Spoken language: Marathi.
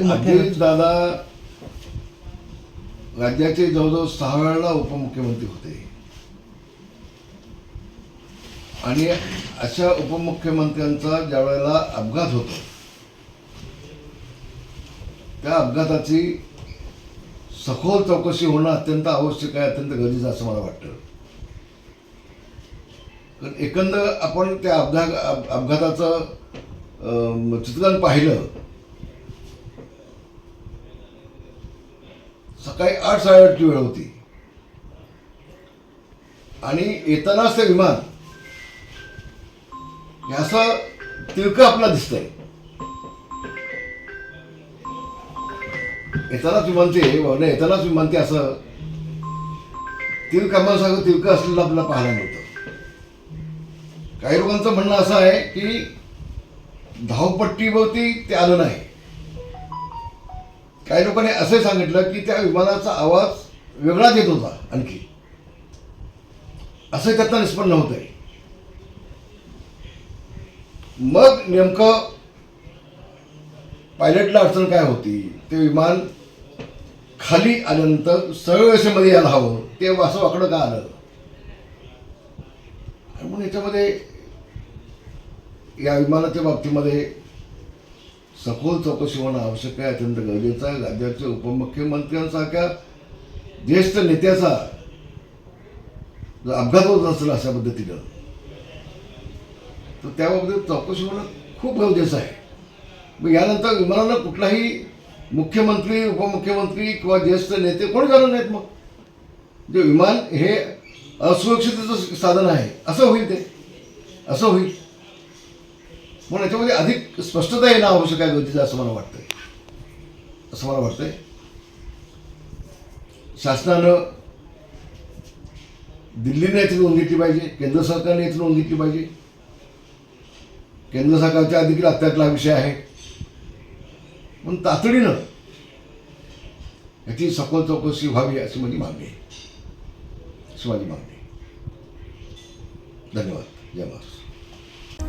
उपमुख्यमंत्री दादा राज्याचे जवळजवळ सहा वेळेला उपमुख्यमंत्री होते. आणि अशा उपमुख्यमंत्र्यांचा ज्या वेळेला अपघात होतो त्या अपघाताची सखोल चौकशी होणं अत्यंत आवश्यक आहे अत्यंत गरजेचं असं मला वाटतं. कारण एकंदर आपण त्या अपघात अप- अपघाताचं चित्रण पाहिलं सकाळी आठ साडेआठची वेळ होती. आणि येतानाच ते विमान हे असं तिरकं आपला दिसतंय. येतानाच विमान ते येतानाच विमान ते असं तिरकामासारखं तिळक असलेलं आपल्याला पाहायला मिळतं. काही लोकांचं म्हणणं असं आहे की धावपट्टीवरती ते आलं नाही. काही लोकांनी असे सांगितलं की त्या विमानाचा आवाज वेगळाच येत होता आणखी. असं त्यातनं निष्पन्न होत आहे मग नेमकं पायलटला अडचण काय होती? ते विमान खाली आल्यानंतर सरळ रेषेमध्ये यायला हवं ते असं वाकडं का आलं? म्हणून याच्यामध्ये या विमानाच्या बाबतीमध्ये सखोल चौकशी होणं आवश्यक आहे. अत्यंत गरजेचं आहे. राज्याचे उपमुख्यमंत्र्यांसारख्या ज्येष्ठ नेत्याचा जर अपघात होत असेल अशा पद्धतीनं तर त्याबाबतीत चौकशी होणं खूप गरजेचं आहे. मग यानंतर विमानानं कुठलाही मुख्यमंत्री उपमुख्यमंत्री किंवा ज्येष्ठ नेते कोण झालं नाहीत मग? जे विमान हे असुरक्षितेचं साधन आहे. असं होईल ते. असं होईल. म्हणून याच्यामध्ये अधिक स्पष्टता येणं आवश्यक आहे गरजेचं असं मला वाटतंय. असं मला वाटतंय. शासनानं दिल्लीने याची नोंद घेतली पाहिजे केंद्र सरकारने याची नोंद घेतली पाहिजे. केंद्र सरकारच्या देखील अत्यातला विषय आहे. म्हणून तातडीनं याची सखोल चौकशी व्हावी अशी माझी मागणी आहे. अशी माझी मागणी आहे. धन्यवाद. जय महाराष्ट्र.